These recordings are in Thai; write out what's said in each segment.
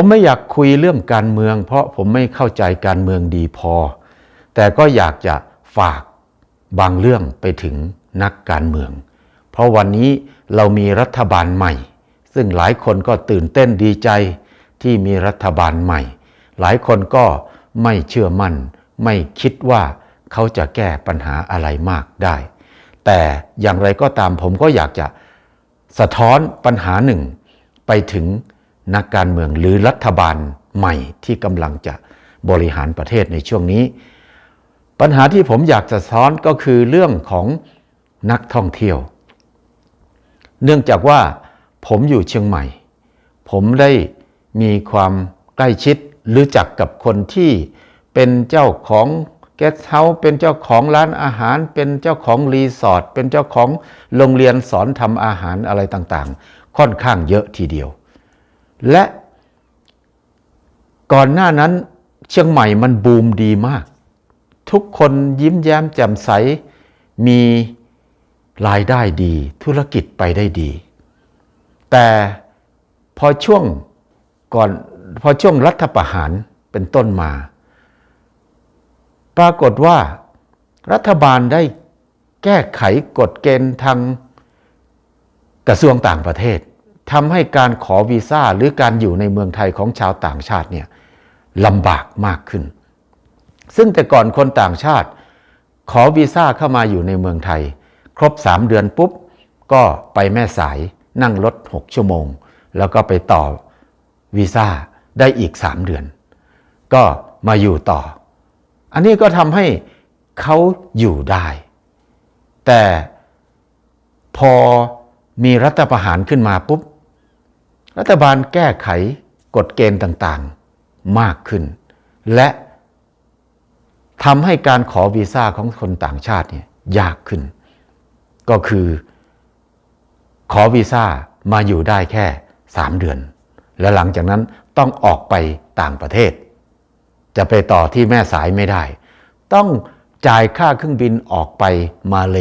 ผมไม่อยากคุยเรื่องการเมือง เพราะผมไม่เข้าใจการเมืองดีพอ แต่ก็อยากจะฝากบางเรื่องไปถึงนักการเมือง เพราะวันนี้เรามีรัฐบาลใหม่ ซึ่งหลายคนก็ตื่นเต้นดีใจที่มีรัฐบาลใหม่ หลายคนก็ไม่เชื่อมั่น ไม่คิดว่าเขาจะแก้ปัญหาอะไรมากได้ แต่อย่างไรก็ตามผมก็อยากจะสะท้อนปัญหาหนึ่งไปถึง นักการเมืองหรือรัฐบาลใหม่ที่กำลังจะบริหารประเทศในช่วงนี้ ปัญหาที่ผมอยากจะสะท้อนก็คือเรื่องของนักท่องเที่ยว เนื่องจากว่าผมอยู่เชียงใหม่ ผมได้มีความใกล้ชิดรู้จักกับคนที่เป็นเจ้าของแกสเฮาส์เป็นเจ้าของร้านอาหาร เป็นเจ้าของรีสอร์ทเป็นเจ้าของโรงเรียนสอนทำอาหารอะไรต่างๆ ค่อนข้างเยอะทีเดียว และก่อนหน้านั้นเชียงใหม่มันบูมดีมาก ทุกคนยิ้มแย้มแจ่มใส มีรายได้ดี ธุรกิจไปได้ดี แต่พอช่วงก่อนพอช่วงรัฐประหารเป็นต้นมา ปรากฏว่ารัฐบาลได้แก้ไขกฎเกณฑ์ทางกระทรวงต่างประเทศ ทำให้การขอวีซ่าหรือการอยู่ในเมืองไทยของชาวต่างชาติเนี่ยลำบากมากขึ้น ซึ่งแต่ก่อนคนต่างชาติ ขอวีซ่าเข้ามาอยู่ในเมืองไทย ครบ 3 เดือนปุ๊บ ก็ไปแม่สายนั่งรถ 6 ชั่วโมง แล้วก็ไปต่อวีซ่าได้อีก 3 เดือน ก็มาอยู่ต่อ อันนี้ก็ทำให้เขาอยู่ได้ แต่พอมีรัฐประหารขึ้นมาปุ๊บ รัฐบาลแก้ไขกฎเกณฑ์ต่างๆมากขึ้น และทำให้การขอวีซ่าของคนต่างชาติเนี่ยยากขึ้น ก็คือขอวีซ่ามาอยู่ได้แค่ 3 เดือน และหลังจากนั้นต้องออกไปต่างประเทศ จะไปต่อที่แม่สายไม่ได้ ต้องจ่ายค่าเครื่องบินออกไปมาเล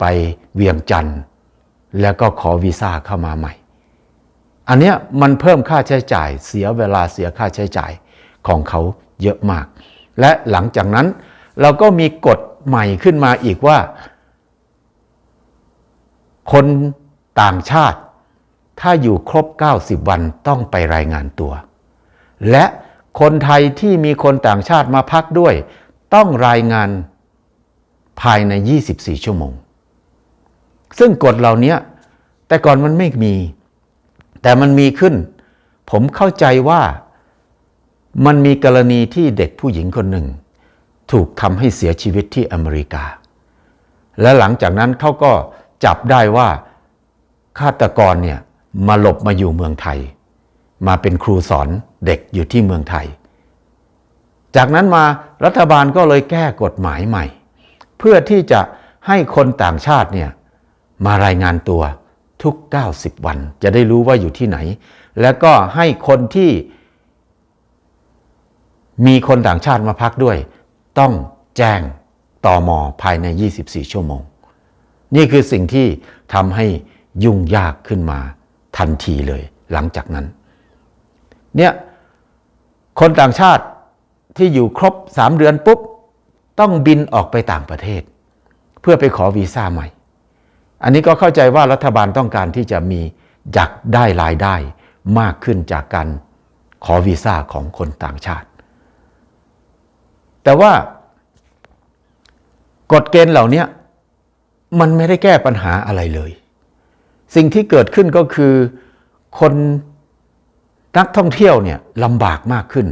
ไปเวียงจันทร์แล้วก็ขอวีซ่าเข้ามาใหม่ อันเนี้ยมันเพิ่มค่าใช้จ่าย เสียเวลาเสียค่าใช้จ่ายของเขาเยอะมาก และหลังจากนั้นเราก็มีกฎใหม่ขึ้นมาอีกว่า คนต่างชาติ ถ้าอยู่ครบ 90 วันต้องไปรายงานตัว และคนไทยที่มีคนต่างชาติมาพักด้วย ต้องรายงานภายใน 24 ชั่วโมง ซึ่งกฎเหล่านี้แต่ก่อนมันไม่มี แต่มันมีขึ้น ผมเข้าใจว่ามันมีกรณีที่เด็กผู้หญิงคนหนึ่ง ถูกทำให้เสียชีวิตที่อเมริกา และหลังจากนั้นเขาก็จับได้ว่าฆาตกรเนี่ยมาหลบมาอยู่เมืองไทย มาเป็นครูสอนเด็กอยู่ที่เมืองไทย จากนั้นมารัฐบาลก็เลยแก้กฎหมายใหม่ เพื่อที่จะให้คนต่างชาติเนี่ยมารายงานตัว ทุก 90 วัน จะได้รู้ว่าอยู่ที่ไหน แล้วก็ให้คนที่มีคนต่างชาติมาพักด้วย ต้องแจ้งต่อมอภายใน 24 ชั่วโมง นี่คือสิ่งที่ทำให้ยุ่งยากขึ้นมาทันทีเลยหลังจากนั้น เนี่ยคนต่างชาติที่อยู่ครบ 3 เดือนปุ๊บ ต้องบินออกไปต่างประเทศ เพื่อไปขอวีซ่าใหม่ อันนี้ก็เข้าใจว่ารัฐบาลต้องการที่จะมีอยากได้รายได้มากขึ้นจากการขอวีซ่าของคนต่างชาติ แต่ว่ากฎเกณฑ์เหล่านี้มันไม่ได้แก้ปัญหาอะไรเลย สิ่งที่เกิดขึ้นก็คือคนนักท่องเที่ยวเนี่ยลำบากมากขึ้น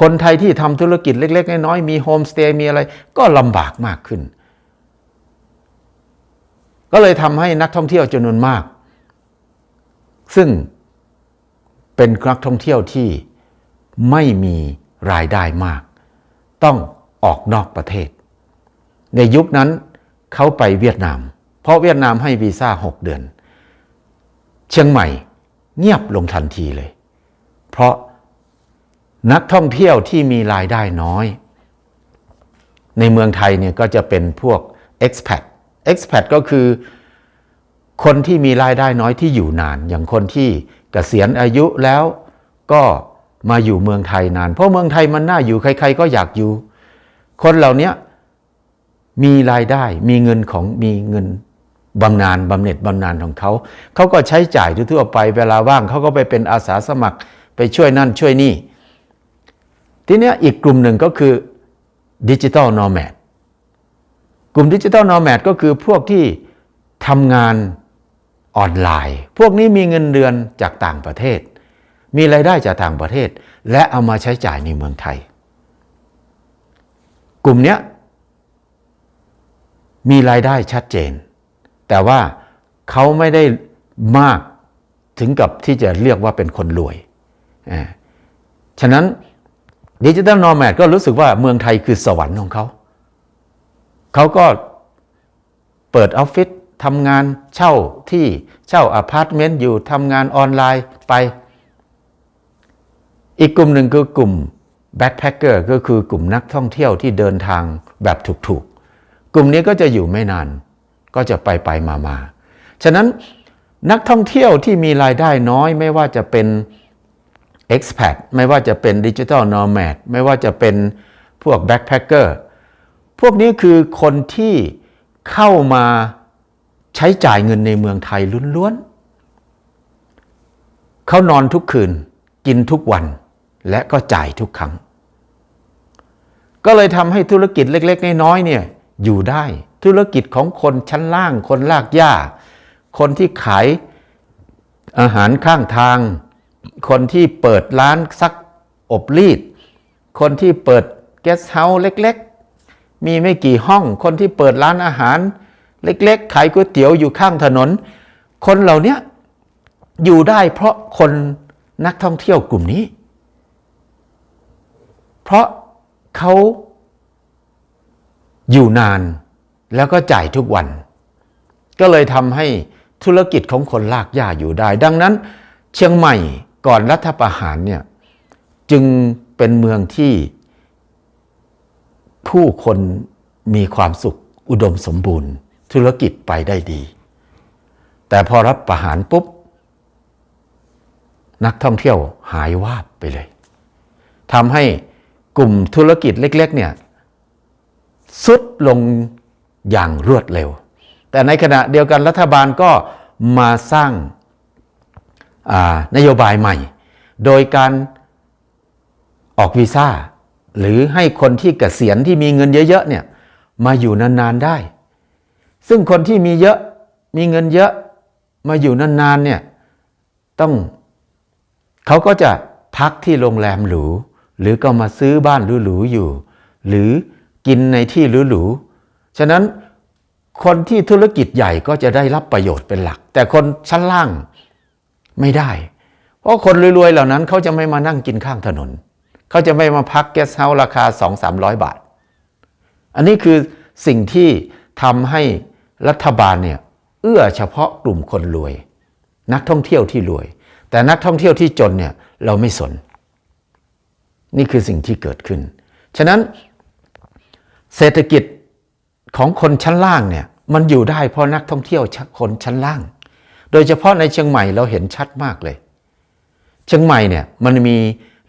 คนไทยที่ทำธุรกิจเล็ก ๆ น้อยๆมีโฮมสเตย์มีอะไรก็ลำบากมากขึ้น ก็เลยทำให้นักท่องเที่ยวจำนวนมาก ซึ่งเป็นนักท่องเที่ยวที่ไม่มีรายได้มาก ต้องออกนอกประเทศ ในยุคนั้นเขาไปเวียดนาม เพราะเวียดนามให้วีซ่า 6 เดือน เชียงใหม่เงียบลงทันทีเลย เพราะนักท่องเที่ยวที่มีรายได้น้อย ในเมืองไทยเนี่ยก็จะเป็นพวก expat expat ก็คือคนที่มีรายได้น้อยที่อยู่นาน อย่างคนที่เกษียณอายุแล้วก็มาอยู่เมืองไทยนาน เพราะเมืองไทยมันน่าอยู่ใคร ๆ ก็อยากอยู่ คนเหล่านี้มีรายได้มีเงินของมีเงินบำนาญบำเหน็จบำนาญของเขาเขาก็ใช้จ่ายทั่วไปเวลาว่างเขาก็ไปเป็นอาสาสมัครไปช่วยนั่นช่วยนี่ ทีนี้อีกกลุ่มหนึ่งก็คือดิจิ t a ลนอร์แมด กลุ่มดิจิ t a ลนอร์แมดก็คือพวกที่ทำงานออนไลน์ พวกนี้มีเงินเดือนจากต่างประเทศ มีรายได้จากต่างประเทศ และเอามาใช้จ่ายในเมืองไทย กลุ่มนี้มีรายได้ชัดเจน แต่ว่าเขาไม่ได้มากถึงกับที่จะเรียกว่าเป็นคนรวย ฉะนั้นดิจิ t a ลนอร์แมดก็รู้สึกว่าเมืองไทยคือสวรรค์ของเขา เขาก็เปิดออฟฟิศทำงานเช่าที่เช่าอพาร์ตเมนต์อยู่ทำงานออนไลน์ไป อีกกลุ่มหนึ่งคือกลุ่มแบ็คแพคเกอร์ก็คือกลุ่มนักท่องเที่ยวที่เดินทางแบบถูกๆ กลุ่มนี้ก็จะอยู่ไม่นาน ก็จะไปไปมามาฉะนั้นนักท่องเที่ยวที่มีรายได้น้อยไม่ว่าจะเป็น expat ไม่ว่าจะเป็นดิจิ t a ลนอร์แมดไม่ว่าจะเป็นพวกแบ็คแพคเกอร์ พวกนี้คือคนที่เข้ามาใช้จ่ายเงินในเมืองไทยล้วนๆ เขานอนทุกคืน กินทุกวัน และก็จ่ายทุกครั้ง ก็เลยทำให้ธุรกิจเล็ก ๆ น้อยๆ เนี่ยอยู่ได้ ธุรกิจของคนชั้นล่าง คนลากหญ้า คนที่ขายอาหารข้างทาง คนที่เปิดร้านซักอบรีด คนที่เปิดแกสเฮาส์เล็กๆ มีไม่กี่ห้อง คนที่เปิดร้านอาหาร เล็กๆ ขายก๋วยเตี๋ยวอยู่ข้างถนน คนเหล่านี้อยู่ได้เพราะคนนักท่องเที่ยวกลุ่มนี้ เพราะเขาอยู่นานแล้วก็จ่ายทุกวัน ก็เลยทำให้ธุรกิจของคนลากหญ้าอยู่ได้ ดังนั้น เชียงใหม่ก่อนรัฐประหารเนี่ยจึงเป็นเมืองที่ ผู้คนมีความสุขอุดมสมบูรณ์ ธุรกิจไปได้ดี แต่พอรับประหารปุ๊บ นักท่องเที่ยวหายวาบไปเลยทำให้กลุ่มธุรกิจเล็ก ๆ เนี่ยสุดลงอย่างรวดเร็ว แต่ในขณะเดียวกันรัฐบาลก็มาสร้างนโยบายใหม่ โดยการออกวีซ่า หรือให้คนที่เกษียณที่มีเงินเยอะๆเนี่ยมาอยู่นานๆได้ ซึ่งคนที่มีเยอะมีเงินเยอะมาอยู่นานๆเนี่ยต้องเขาก็จะพักที่โรงแรมหรูหรือก็มาซื้อบ้านหรูๆอยู่ หรือกินในที่หรูๆฉะนั้นคนที่ธุรกิจใหญ่ก็จะได้รับประโยชน์เป็นหลัก แต่คนชั้นล่างไม่ได้ เพราะคนรวยๆเหล่านั้นเขาจะไม่มานั่งกินข้างถนน เขาจะไม่มาพักแกสเฮาส์ราคา 2-300 บาท อันนี้คือสิ่งที่ทำให้รัฐบาลเนี่ยเอื้อเฉพาะกลุ่มคนรวย นักท่องเที่ยวที่รวย แต่นักท่องเที่ยวที่จนเนี่ยเราไม่สน นี่คือสิ่งที่เกิดขึ้น ฉะนั้นเศรษฐกิจของคนชั้นล่างเนี่ยมันอยู่ได้เพราะนักท่องเที่ยวคนชั้นล่าง โดยเฉพาะในเชียงใหม่เราเห็นชัดมากเลย เชียงใหม่เนี่ยมันมี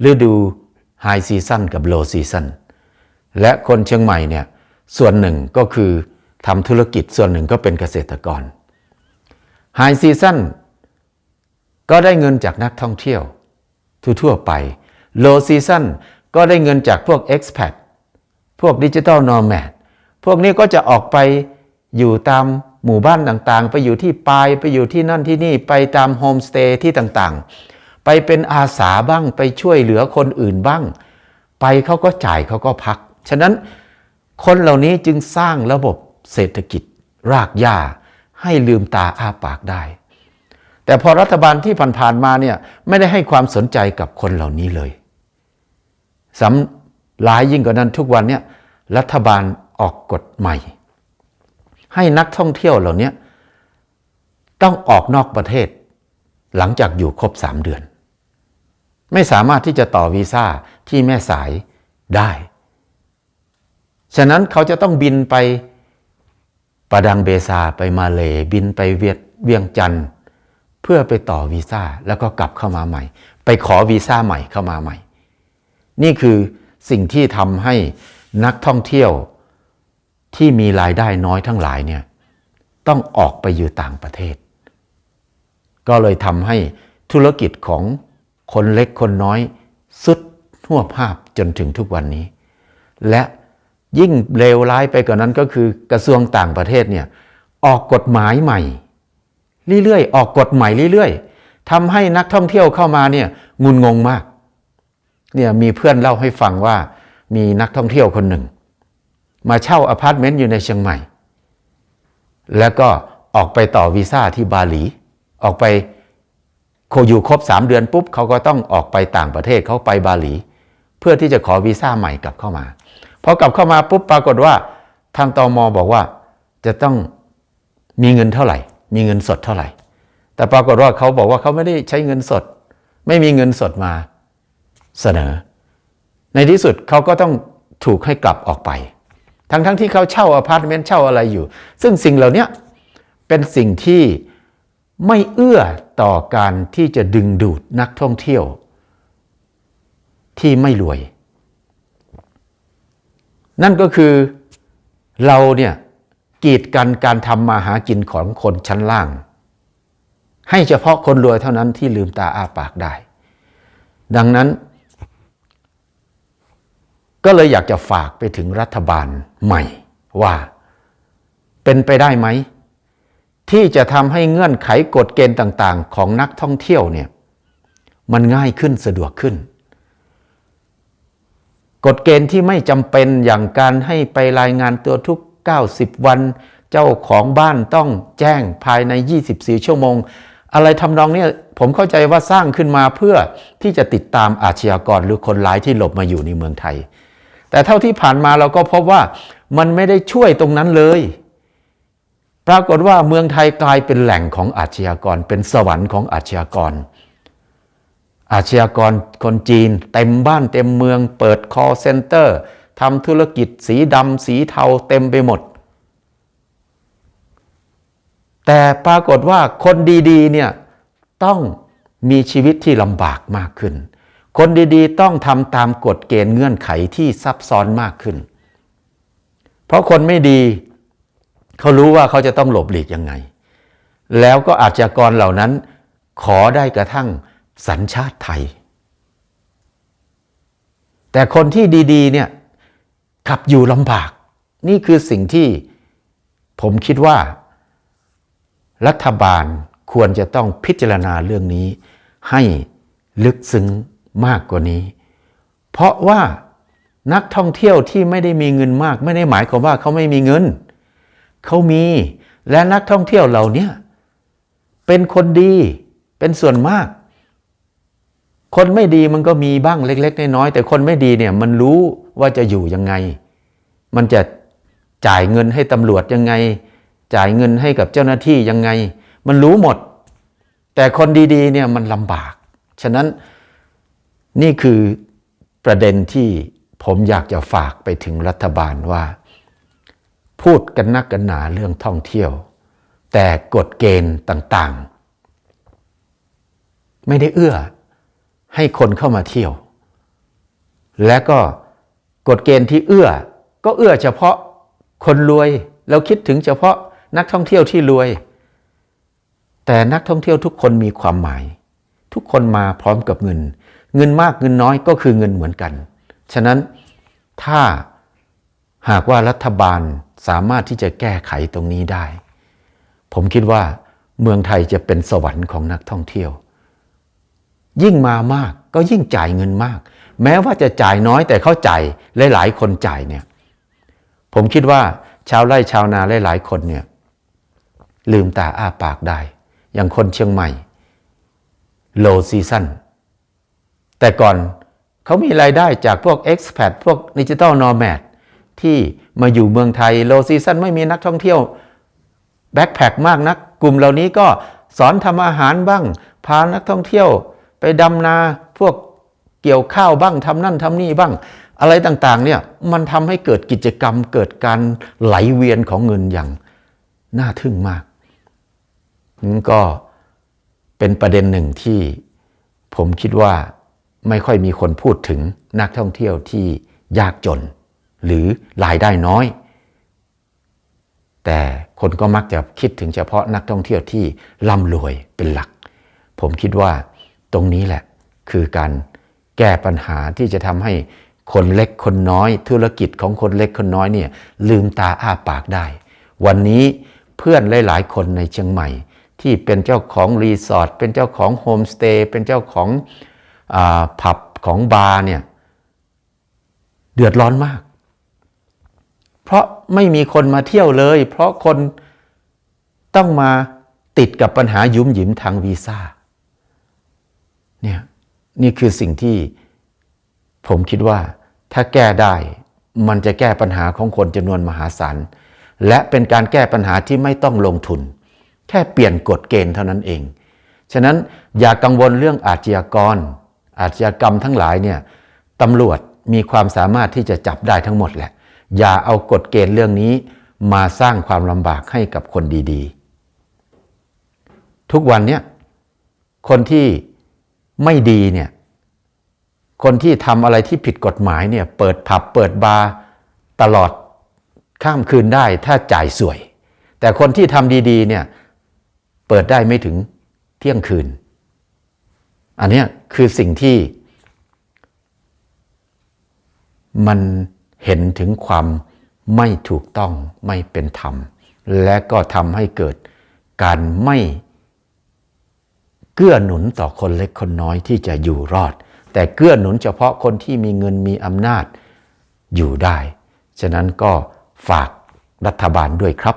ฤดู ไฮซีซันกับโลซีซันและคนเชียงใหม่เนี่ยส่วนหนึ่งก็คือทำธุรกิจส่วนหนึ่งก็เป็นเกษตรกรไฮซีซันก็ได้เงินจากนักท่องเที่ยว ทั่วๆไปโลซีซันก็ได้เงินจากพวก expat พวกดิจิตอลนอร์แมดพวกนี้ก็จะออกไปอยู่ตามหมู่บ้านต่างๆ ไปอยู่ที่ปายไปอยู่ที่นั่นที่นี่ไปตามโฮมสเตย์ที่ต่างๆ ไปเป็นอาสาบ้างไปช่วยเหลือคนอื่นบ้าง ไปเขาก็จ่ายเขาก็พัก ฉะนั้นคนเหล่านี้จึงสร้างระบบเศรษฐกิจ รากหญ้าให้ลืมตาอ้าปากได้ แต่พอรัฐบาลที่ผ่านๆมาเนี่ยไม่ได้ให้ความสนใจกับคนเหล่านี้เลยสำหลายยิ่งกว่านั้นทุกวันเนี่ยรัฐบาลออกกฎใหม่ ให้นักท่องเที่ยวเหล่านี้ต้องออกนอกประเทศ หลังจากอยู่ครบสามเดือน ไม่สามารถที่จะต่อวีซ่าที่แม่สายได้ ฉะนั้นเขาจะต้องบินไปปะดังเบซาไปมาเลบินไปเวียดเวียงจันทร์เพื่อไปต่อวีซ่าแล้วก็กลับเข้ามาใหม่ ไปขอวีซ่าใหม่เข้ามาใหม่ นี่คือสิ่งที่ทำให้นักท่องเที่ยวที่มีรายได้น้อยทั้งหลายเนี่ยต้องออกไปอยู่ต่างประเทศ ก็เลยทำให้ธุรกิจของ คนเล็กคนน้อย สุดหัวภาพจนถึงทุกวันนี้ และยิ่งเลวร้ายไปกว่านั้นก็คือกระทรวงต่างประเทศเนี่ยออกกฎหมายใหม่ เรื่อยๆ ออกกฎใหม่เรื่อยๆทำให้นักท่องเที่ยวเข้ามาเนี่ยงุนงงมากเนี่ยมีเพื่อนเล่าให้ฟังว่ามีนักท่องเที่ยวคนหนึ่ง มาเช่าอพาร์ตเมนต์อยู่ในเชียงใหม่ แล้วก็ออกไปต่อวีซ่าที่บาหลี ออกไป โคอยู่ครบ3เดือนปุ๊บเขาก็ต้องออกไปต่างประเทศเขาไปบาหลี เพื่อที่จะขอวีซ่าใหม่กลับเข้ามาพอกลับเข้ามาปุ๊บปรากฏว่าทางตอมอบอกว่าจะต้องมีเงินเท่าไหร่ มีเงินสดเท่าไหร่ แต่ปรากฏว่าเขาบอกว่าเขาไม่ได้ใช้เงินสด ไม่มีเงินสดมาเสนอ ในที่สุดเขาก็ต้องถูกให้กลับออกไป ทั้งๆทที่เขาเช่าอพาร์ตเมนต์เช่าอะไรอยู่ ซึ่งสิ่งเหล่านี้เป็นสิ่งที่ ไม่เอื้อต่อการที่จะดึงดูดนักท่องเที่ยว ที่ไม่รวย นั่นก็คือเราเนี่ยกีดกันการทำมาหากินของคนชั้นล่าง ให้เฉพาะคนรวยเท่านั้นที่ลืมตาอาปากได้ ดังนั้น ก็เลยอยากจะฝากไปถึงรัฐบาลใหม่ว่าเป็นไปได้ไหม ที่จะทำให้เงื่อนไขกฎเกณฑ์ต่างๆ ของนักท่องเที่ยวเนี่ยมันง่ายขึ้นสะดวกขึ้น กฎเกณฑ์ที่ไม่จำเป็นอย่างการให้ไปรายงานตัวทุก 90 วัน เจ้าของบ้านต้องแจ้งภายใน 24 ชั่วโมง อะไรทำนองนี้ผมเข้าใจว่าสร้างขึ้นมาเพื่อที่จะติดตามอาชญากรหรือคนร้ายที่หลบมาอยู่ในเมืองไทย แต่เท่าที่ผ่านมาเราก็พบว่ามันไม่ได้ช่วยตรงนั้นเลย ปรากฏว่าเมืองไทยกลายเป็นแหล่งของอาชญากร เป็นสวรรค์ของอาชญากร อาชญากรคนจีน เต็มบ้านเต็มเมือง เปิด call center ทำธุรกิจสีดำสีเทาเต็มไปหมด แต่ปรากฏว่าคนดีๆเนี่ยต้องมีชีวิตที่ลำบากมากขึ้น คนดีๆ ต้องทำตามกฎเกณฑ์เงื่อนไขที่ซับซ้อนมากขึ้น เพราะคนไม่ดี เขารู้ว่าเขาจะต้องหลบหลีกยังไง แล้วก็อาชญากรเหล่านั้น ขอได้กระทั่งสัญชาติไทย แต่คนที่ดีๆเนี่ยกลับอยู่ลำบาก นี่คือสิ่งที่ผมคิดว่า รัฐบาลควรจะต้องพิจารณาเรื่องนี้ ให้ลึกซึ้งมากกว่านี้ เพราะว่านักท่องเที่ยวที่ไม่ได้มีเงินมาก ไม่ได้หมายความว่าเขาไม่มีเงิน เขามี และนักท่องเที่ยวเหล่านี้เป็นคนดีเป็นส่วนมาก คนไม่ดีมันก็มีบ้างเล็ก ๆ น้อยๆแต่คนไม่ดีเนี่ยมันรู้ว่าจะอยู่ยังไง มันจะจ่ายเงินให้ตำรวจยังไง จ่ายเงินให้กับเจ้าหน้าที่ยังไง มันรู้หมด แต่คนดีๆเนี่ยมันลำบาก ฉะนั้นนี่คือประเด็นที่ผมอยากจะฝากไปถึงรัฐบาลว่า พูดกันนักกันหนาเรื่องท่องเที่ยว แต่กฎเกณฑ์ต่างๆ ไม่ได้เอื้อให้คนเข้ามาเที่ยว และก็กฎเกณฑ์ที่เอื้อ ก็เอื้อเฉพาะคนรวย เราคิดถึงเฉพาะนักท่องเที่ยวที่รวย แต่นักท่องเที่ยวทุกคนมีความหมาย ทุกคนมาพร้อมกับเงิน เงินมากเงินน้อยก็คือเงินเหมือนกัน ฉะนั้นถ้าหากว่ารัฐบาล สามารถที่จะแก้ไขตรงนี้ได้ ผมคิดว่าเมืองไทยจะเป็นสวรรค์ของนักท่องเที่ยว ยิ่งมามากก็ยิ่งจ่ายเงินมาก แม้ว่าจะจ่ายน้อยแต่เขาจ่ายหลายๆคนจ่ายเนี่ย ผมคิดว่าชาวไร่ชาวนาหลายๆคนเนี่ยลืมตาอ้าปากได้ อย่างคนเชียงใหม่ low season แต่ก่อนเขามีรายได้จากพวก expat พวก digital nomad ที่มาอยู่เมืองไทย low season ไม่มีนักท่องเที่ยว backpack มากนัก กลุ่มเหล่านี้ก็สอนทำอาหารบ้าง พานักท่องเที่ยว ไปดำนาพวกเกี่ยวข้าวบ้างทำนั่นทำนี่บ้าง อะไรต่างๆเนี่ยมันทำให้เกิดกิจกรรมเกิดการไหลเวียนของเงินอย่างน่าทึ่งมากนี่นก็เป็นประเด็นหนึ่งที่ผมคิดว่าไม่ค่อยมีคนพูดถึงนักท่องเที่ยวที่ยากจน หรือรายได้น้อย แต่คนก็มักจะคิดถึงเฉพาะนักท่องเที่ยวที่ร่ำรวยเป็นหลัก ผมคิดว่าตรงนี้แหละคือการแก้ปัญหาที่จะทำให้คนเล็กคนน้อย ธุรกิจของคนเล็กคนน้อยเนี่ยลืมตาอ้าปากได้ วันนี้เพื่อนหลาย ๆ คนในเชียงใหม่ ที่เป็นเจ้าของรีสอร์ทเป็นเจ้าของโฮมสเตย์เป็นเจ้าของผับของบาร์เนี่ยเดือดร้อนมาก เพราะไม่มีคนมาเที่ยวเลย เพราะคนต้องมาติดกับปัญหายุ้มหยิมทางวีซ่าเนี่ยนี่คือสิ่งที่ผมคิดว่าถ้าแก้ได้มันจะแก้ปัญหาของคนจำนวนมหาศาลและเป็นการแก้ปัญหาที่ไม่ต้องลงทุน แค่เปลี่ยนกฎเกณฑ์เท่านั้นเอง ฉะนั้นอย่ากังวลเรื่องอาชญากร อาชญากรรมทั้งหลายเนี่ยตำรวจมีความสามารถที่จะจับได้ทั้งหมดแหละ อย่าเอากฎเกณฑ์เรื่องนี้มาสร้างความลำบากให้กับคนดีๆ ทุกวันเนี่ยคนที่ไม่ดีเนี่ยคนที่ทำอะไรที่ผิดกฎหมายเนี่ยเปิดผับเปิดบาร์ตลอดข้ามคืนได้ถ้าจ่ายสวย แต่คนที่ทำดีๆเนี่ยเปิดได้ไม่ถึงเที่ยงคืน อันนี้คือสิ่งที่มัน เห็นถึงความไม่ถูกต้องไม่เป็นธรรม และก็ทำให้เกิดการไม่เกื้อหนุนต่อคนเล็กคนน้อยที่จะอยู่รอด แต่เกื้อหนุนเฉพาะคนที่มีเงินมีอำนาจอยู่ได้ ฉะนั้นก็ฝากรัฐบาลด้วยครับ